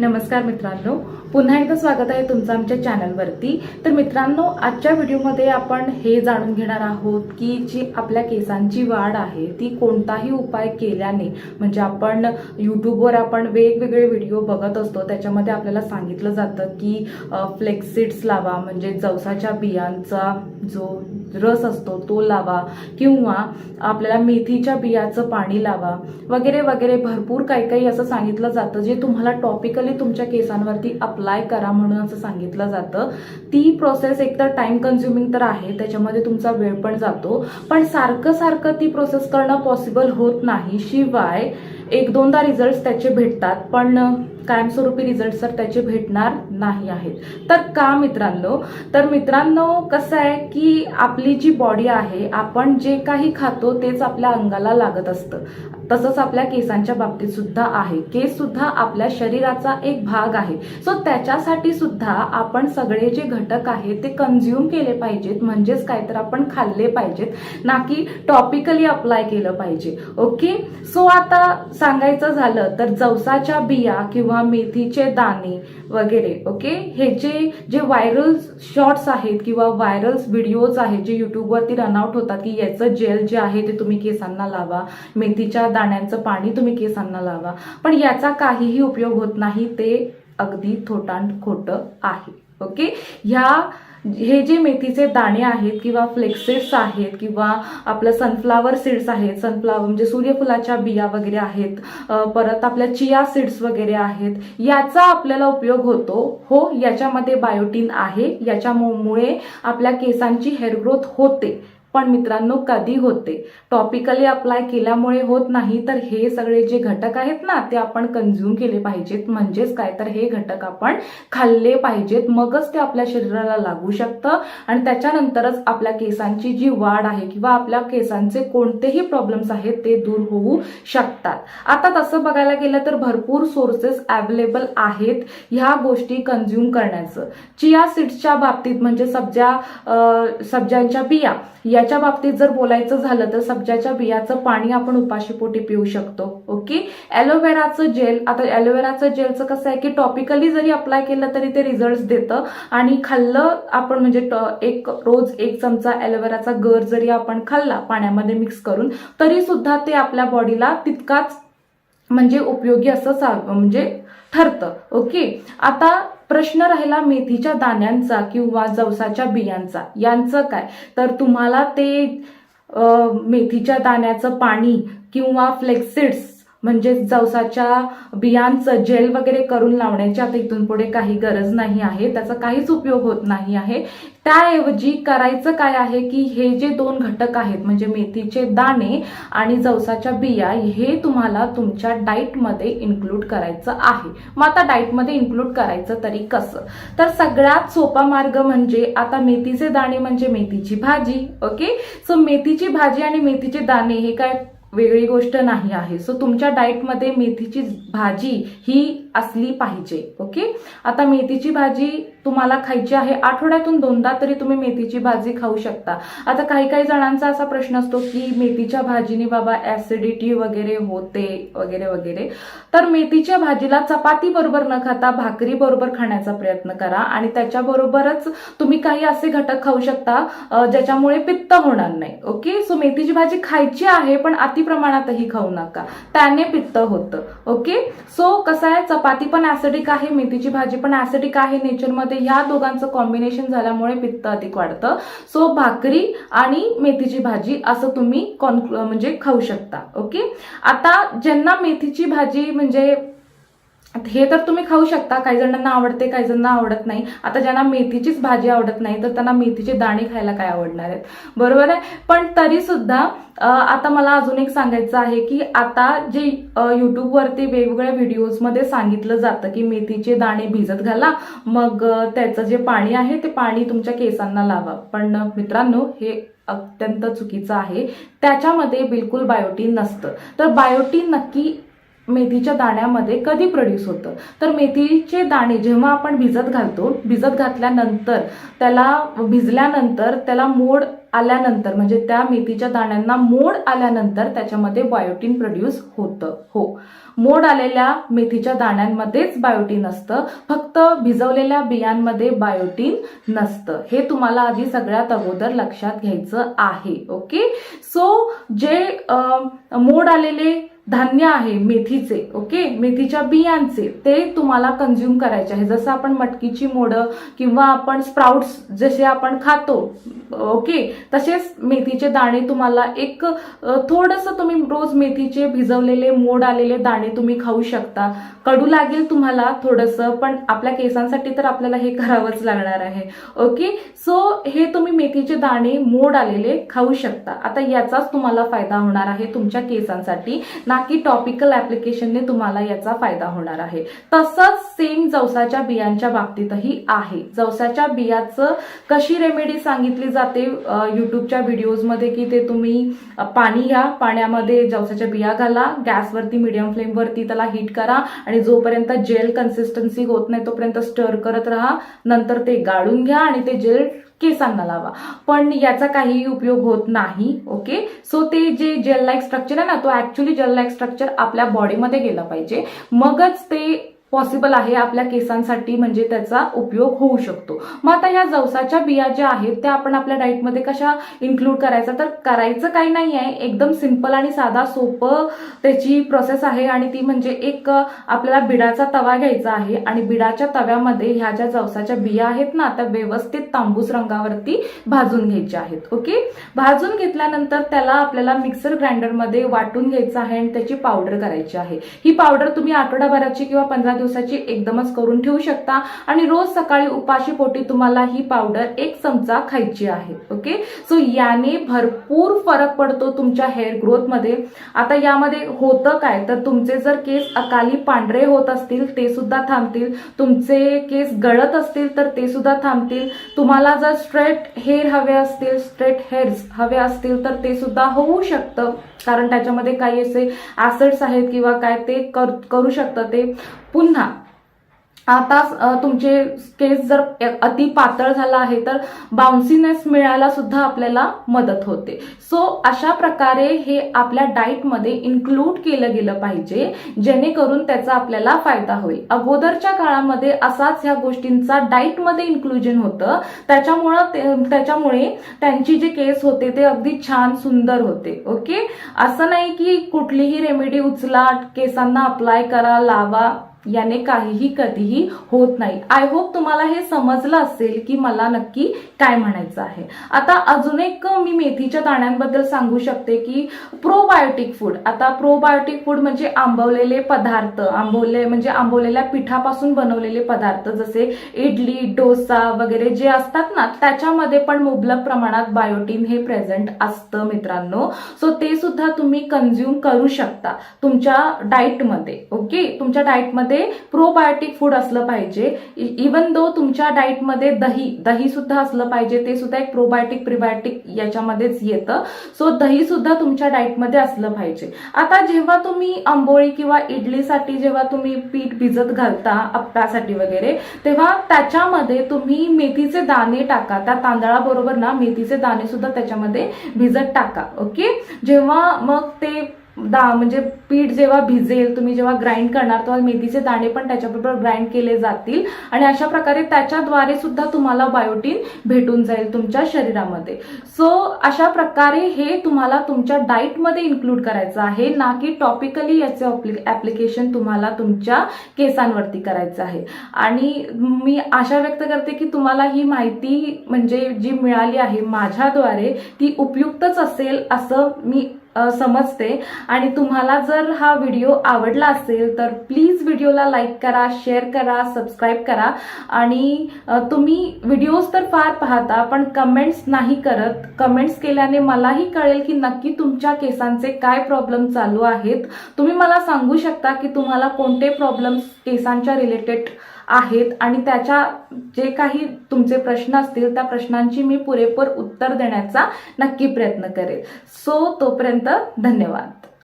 नमस्कार मित्रांनो. पुन्हा एकदा स्वागत आहे तुमचं आमच्या चॅनलवरती. तर मित्रांनो आजच्या व्हिडिओमध्ये आपण हे जाणून घेणार आहोत की जी आपल्या केसांची वाढ आहे ती कोणताही उपाय केल्याने म्हणजे आपण यूट्यूबवर आपण वेगवेगळे व्हिडिओ बघत असतो त्याच्यामध्ये आपल्याला सांगितलं जातं की फ्लेक्सिड्स लावा म्हणजे जवसाच्या बियांचा जो रस असतो तो लावा किंवा आपल्याला मेथीच्या बियाचं पाणी लावा वगैरे वगैरे. भरपूर काही काही असं सांगितलं जातं. जे तुम्हाला टॉपिकली तुमच्या केसांवरती अप्लाय करा म्हणून असं सांगितलं जातं. ती प्रोसेस एकतर टाइम कन्झ्युमिंग तर आहे त्याच्यामध्ये तुमचा वेळ पण जातो. पण सारखं सारखं ती प्रोसेस करणं पॉसिबल होत नाही. शिवाय एक दोनदा रिझल्ट त्याचे भेटतात. पण कायमस्वरूपी रिझल्ट सर त्याचे भेटणार नाही आहेत. तर का मित्रांनो? तर मित्रांनो कसं आहे की आपली जी बॉडी आहे आपण जे काही खातो तेच आपल्या अंगाला लागत असतं. तसंच आपल्या केसांच्या बाबतीत सुद्धा आहे. केस सुद्धा आपल्या शरीराचा एक भाग आहे. सो त्याच्यासाठी सुद्धा आपण सगळे जे घटक आहेत ते कन्झ्युम केले पाहिजेत. म्हणजेच काय तर आपण खाल्ले पाहिजेत. ना की टॉपिकली अप्लाय केलं पाहिजे. ओके सो आता सांगायचं झालं तर जवसाच्या बिया किंवा मेथीचे दाणे वगैरे ओके हे जे जे व्हायरल शॉर्ट्स आहेत किंवा व्हायरल व्हिडिओज आहेत जे युट्यूबवरती रनआउट होतात की याचं जेल जे आहे ते तुम्ही केसांना लावा मेथीच्या दाण्यांचं पाणी तुम्ही केसांना लावा. पण याचा काहीही उपयोग होत नाही ते अगदी थोटांड खोटं आहे. ओके? ह्या हे जे मेथीचे दाणे आहेत किंवा फ्लेक्सेस आहेत किंवा आपलं सनफ्लावर सीड्स आहेत सनफ्लावर म्हणजे सूर्यफुलाच्या बिया वगैरे आहेत परत आपल्या चिया सीड्स वगैरे आहेत याचा आपल्याला उपयोग होतो. हो याच्यामध्ये बायोटीन आहे. याच्यामुळे आपल्या केसांची हेअर ग्रोथ होते. पण मित्रांनो कधी होते? टॉपिकली अप्लाय केल्यामुळे होत नाही तर हे सगळे जे घटक आहेत ना ते आपण कन्झ्युम केले पाहिजेत. म्हणजेच काय? तर हे घटक आपण खाल्ले पाहिजेत. मगच ते आपल्या शरीराला लागू शकतं. आणि त्याच्यानंतरच आपल्या केसांची जी वाढ आहे किंवा आपल्या केसांचे कोणतेही प्रॉब्लेम्स आहेत ते दूर होऊ शकतात. आता तसं बघायला गेलं तर भरपूर सोर्सेस अवेलेबल आहेत ह्या गोष्टी कन्झ्युम करण्याचं. चिया सीड्सच्या बाबतीत म्हणजे सब्जा अं, सब्जांच्या बिया याच्या बाबतीत जर बोलायचं झालं तर सब्जाच्या बियाचं पाणी आपण उपाशीपोटी पिऊ शकतो ओके? एलोवेराचं जेल आता एलोवेराचं जेलचं कसं आहे की टॉपिकली जरी अप्लाय केलं तरी ते रिझल्ट देतं आणि खाल्लं आपण म्हणजे एक रोज एक चमचा एलोवेराचा गर जरी आपण खाल्ला पाण्यामध्ये मिक्स करून तरी सुद्धा ते आपल्या बॉडीला तितकाच म्हणजे उपयोगी असं म्हणजे ठरतं ओके? आता प्रश्न राहिला मेथीच्या दाण्यांचा किंवा जवसाच्या बियांचा. यांचं काय? तर तुम्हाला ते मेथीच्या दाण्याचं पाणी किंवा फ्लेक्सिड्स म्हणजे जवसाच्या बियांचं जेल वगैरे करून लावण्याची आता इथून पुढे काही गरज नाही आहे. त्याचा काहीच उपयोग होत नाही आहे. त्याऐवजी करायचं काय आहे की हे जे दोन घटक आहेत म्हणजे मेथीचे दाणे आणि जवसाच्या बिया हे तुम्हाला तुमच्या डाईटमध्ये इन्क्लूड करायचं आहे. मग आता डाईटमध्ये इन्क्लूड करायचं तरी कसं? तर सगळ्यात सोपा मार्ग म्हणजे आता मेथीचे दाणे म्हणजे मेथीची भाजी ओके? सो मेथीची भाजी आणि मेथीचे दाणे हे काय वेगळी गोष्ट नाही आहे. सो तुमच्या डाएटमध्ये मेथीची भाजी ही असली पाहिजे. ओके आता मेथीची भाजी तुम्हाला खायची आहे आठवड्यातून दोनदा तरी तुम्ही मेथीची भाजी खाऊ शकता. आता काही काही जणांचा असा प्रश्न असतो की मेथीच्या भाजीने बाबा ऍसिडिटी वगैरे होते वगैरे वगैरे. तर मेथीच्या भाजीला चपाती बरोबर न खाता भाकरी बरोबर खाण्याचा प्रयत्न करा आणि त्याच्याबरोबरच तुम्ही काही असे घटक खाऊ शकता ज्याच्यामुळे पित्त होणार नाही. ओके? सो मेथीची भाजी खायची आहे पण अति प्रमाणातही खाऊ नका. त्याने पित्त होतं. ओके? सो कसं आहे? चपाती पण ऍसिडिक आहे मेथीची भाजी पण ऍसिडिक आहे नेचरमध्ये ह्या दोघांचं कॉम्बिनेशन झाल्यामुळे पित्त अधिक वाढतं. सो भाकरी आणि मेथीची भाजी असं तुम्ही कॉन म्हणजे खाऊ शकता. ओके आता ज्यांना मेथीची भाजी म्हणजे हे तर तुम्ही खाऊ शकता. काही जणांना आवडते काही जणांना आवडत नाही. आता ज्यांना मेथीचीच भाजी आवडत नाही तर त्यांना मेथीचे दाणे खायला काय आवडणार आहेत? बरोबर आहे? पण तरी सुद्धा आता मला अजून एक सांगायचं आहे की आता जे युट्यूबवरती वेगवेगळ्या व्हिडिओजमध्ये सांगितलं जातं की मेथीचे दाणे भिजत घाला. मग त्याचं जे पाणी आहे ते पाणी तुमच्या केसांना लावा. पण मित्रांनो हे अत्यंत चुकीचं आहे. त्याच्यामध्ये बिलकुल बायोटीन नसतं. तर बायोटीन नक्की मेथीच्या दाण्यामध्ये कधी प्रोड्यूस होतं? तर मेथीचे दाणे जेव्हा आपण भिजत घालतो भिजत घातल्यानंतर त्याला भिजल्यानंतर त्याला मोड आल्यानंतर म्हणजे त्या मेथीच्या दाण्यांना मोड आल्यानंतर त्याच्यामध्ये बायोटीन प्रोड्यूस होतं. हो. मोड आलेल्या मेथीच्या दाण्यांमध्येच बायोटीन असतं. फक्त भिजवलेल्या बियांमध्ये बायोटीन नसतं. हे तुम्हाला आधी सगळ्यात अगोदर लक्षात घ्यायचं आहे. ओके? सो जे मोड आलेले धान्य आहे मेथीचे ओके? मेथीच्या बियांचे ते तुम्हाला कन्झ्युम करायचे आहे. जसं आपण मटकीची मोडं किंवा आपण स्प्राउट्स जसे आपण खातो ओके? तसेच मेथीचे दाणे तुम्हाला एक थोडस तुम्ही रोज मेथीचे भिजवलेले मोड आलेले दाणे तुम्ही खाऊ शकता. कडू लागेल तुम्हाला थोडंसं पण आपल्या केसांसाठी तर आपल्याला हे करावंच लागणार आहे ओके? सो हे तुम्ही मेथीचे दाणे मोड आलेले खाऊ शकता. आता याचाच तुम्हाला फायदा होणार आहे तुमच्या केसांसाठी. ना बाकी टॉपिकल ऍप्लिकेशनने तुम्हाला याचा फायदा होणार आहे. तसंच सेम जवसाच्या बियांच्या बाबतीतही आहे. जवसाच्या बियाचं कशी रेमेडी सांगितली जाते युट्यूबच्या व्हिडिओजमध्ये की ते तुम्ही पाणी घ्या पाण्यामध्ये जवसाच्या बिया घाला गॅसवरती मिडियम फ्लेमवरती त्याला हीट करा आणि जोपर्यंत जेल कन्सिस्टन्सी होत नाही तोपर्यंत स्टर करत राहा. नंतर ते गाळून घ्या आणि ते जेल केसांना लावा. पण याचा काहीही उपयोग होत नाही ओके सो ते जे जेल लाईक स्ट्रक्चर आहे ना तो ऍक्च्युली जेल लाईक स्ट्रक्चर आपल्या बॉडीमध्ये गेलं पाहिजे. मगच ते पॉसिबल आहे आपल्या केसांसाठी म्हणजे त्याचा उपयोग होऊ शकतो. मग आता ह्या जवसाच्या बिया ज्या आहेत त्या आपण आपल्या डाईटमध्ये कशा इन्क्लूड करायचा? तर करायचं काही नाही आहे एकदम सिंपल आणि साधा सोपं त्याची प्रोसेस आहे आणि ती म्हणजे एक आपल्याला बिडाचा तवा घ्यायचा आहे. आणि बिडाच्या तव्यामध्ये ह्या ज्या जवसाच्या बिया आहेत ना त्या व्यवस्थित तांबूस रंगावरती भाजून घ्यायच्या आहेत. ओके? भाजून घेतल्यानंतर त्याला आपल्याला मिक्सर ग्राइंडरमध्ये वाटून घ्यायचं आहे आणि त्याची पावडर करायची आहे. ही पावडर तुम्ही आठवडाभराची किंवा पंधरा दिवसाची एकदमच करून ठेवू शकता. आणि रोज सकाळी उपाशी पोटी तुम्हाला ही पावडर एक चमचा खायची आहे. ओके सो याने भरपूर फरक पडतो तुमच्या हेअर ग्रोथमध्ये. आता यामध्ये होतं काय? तर तुमचे जर केस अकाली पांढरे होत असतील ते सुद्धा थांबतील. तुमचे केस गळत असतील तर ते सुद्धा थांबतील. तुम्हाला जर स्ट्रेट हेअर हवे असतील स्ट्रेट हेअर्स हवे असतील तर ते सुद्धा होऊ शकतं. कारण त्याच्यामध्ये काही असे ऍसिड्स आहेत किंवा काय ते कर- करू शकतं. ते पुन्हा आता तुमचे केस जर अति पातळ झाला आहे तर बाउन्सीनेस मिळायला सुद्धा आपल्याला मदत होते. सो अशा प्रकारे हे आपल्या डाईटमध्ये इन्क्लूड केलं गेलं पाहिजे जेणेकरून त्याचा आपल्याला फायदा होईल. अगोदरच्या काळामध्ये असाच ह्या गोष्टींचा डाईटमध्ये इन्क्लुजन होतं. त्याच्यामुळं त्याच्यामुळे त्यांची जे केस होते ते अगदी छान सुंदर होते. ओके असं नाही की कुठलीही रेमेडी उचला केसांना अप्लाय करा लावा. याने काहीही कधीही होत नाही. आय होप तुम्हाला हे समजलं असेल की मला नक्की काय म्हणायचं आहे. आता अजून एक मी मेथीच्या दाण्यांबद्दल सांगू शकते की प्रोबायोटिक फूड आता प्रोबायोटिक फूड म्हणजे आंबवलेले पदार्थ आंबवले म्हणजे आंबवलेल्या पिठापासून बनवलेले पदार्थ जसे इडली डोसा वगैरे जे असतात ना त्याच्यामध्ये पण मुबलक प्रमाणात बायोटीन हे प्रेझेंट असतं मित्रांनो. सो ते सुद्धा तुम्ही कन्झ्युम करू शकता तुमच्या डाएटमध्ये ओके तुमच्या डाएटमध्ये प्रोबायोटिक फूड असलं पाहिजे. E- इवन दो तुमच्या डाएटमध्ये दही दही सुद्धा असलं पाहिजे ते सुद्धा एक प्रोबायोटिक प्रिबायोटिक याच्यामध्येच येतं. सो दही सुद्धा तुमच्या डाएटमध्ये असलं पाहिजे. आता जेव्हा तुम्ही आंबोळी किंवा इडलीसाठी जेव्हा तुम्ही पीठ भिजत घालता अप्प्यासाठी वगैरे तेव्हा त्याच्यामध्ये तुम्ही मेथीचे दाणे टाका. त्या तांदळाबरोबर ना मेथीचे दाणे सुद्धा त्याच्यामध्ये भिजत टाका. ओके जेव्हा मग ते दा म्हणजे पीठ जेव्हा भिजेल तुम्ही जेव्हा ग्राइंड करणार तेव्हा मेथीचे दाणे पण त्याच्याबरोबर ग्राइंड केले जातील. आणि अशा प्रकारे त्याच्याद्वारे सुद्धा तुम्हाला बायोटीन भेटून जाईल तुमच्या शरीरामध्ये. सो अशा प्रकारे हे तुम्हाला तुमच्या डाईटमध्ये इन्क्लूड करायचं आहे ना की टॉपिकली याचे ऍप्लिकेशन तुम्हाला तुमच्या केसांवरती करायचं आहे. आणि मी आशा व्यक्त करते की तुम्हाला ही माहिती म्हणजे जी मिळाली आहे माझ्याद्वारे ती उपयुक्तच असेल असं मी समजते. आणि तुम्हाला जर हा व्हिडिओ आवडला असेल तर प्लीज व्हिडिओला लाईक करा शेअर करा सबस्क्राईब करा. आणि तुम्ही व्हिडिओज तर फार पाहता पण कमेंट्स नाही करत. कमेंट्स केल्याने मलाही कळेल की नक्की तुमच्या केसांचे काय प्रॉब्लेम चालू आहेत. तुम्ही मला सांगू शकता की तुम्हाला कोणते प्रॉब्लेम्स केसांच्या रिलेटेड आहेत आणि त्याच्या जे काही तुमचे प्रश्न असतील त्या प्रश्नांची मी पुरेपूर उत्तर देण्याचा नक्की प्रयत्न करेल. सो तोपर्यंत धन्यवाद.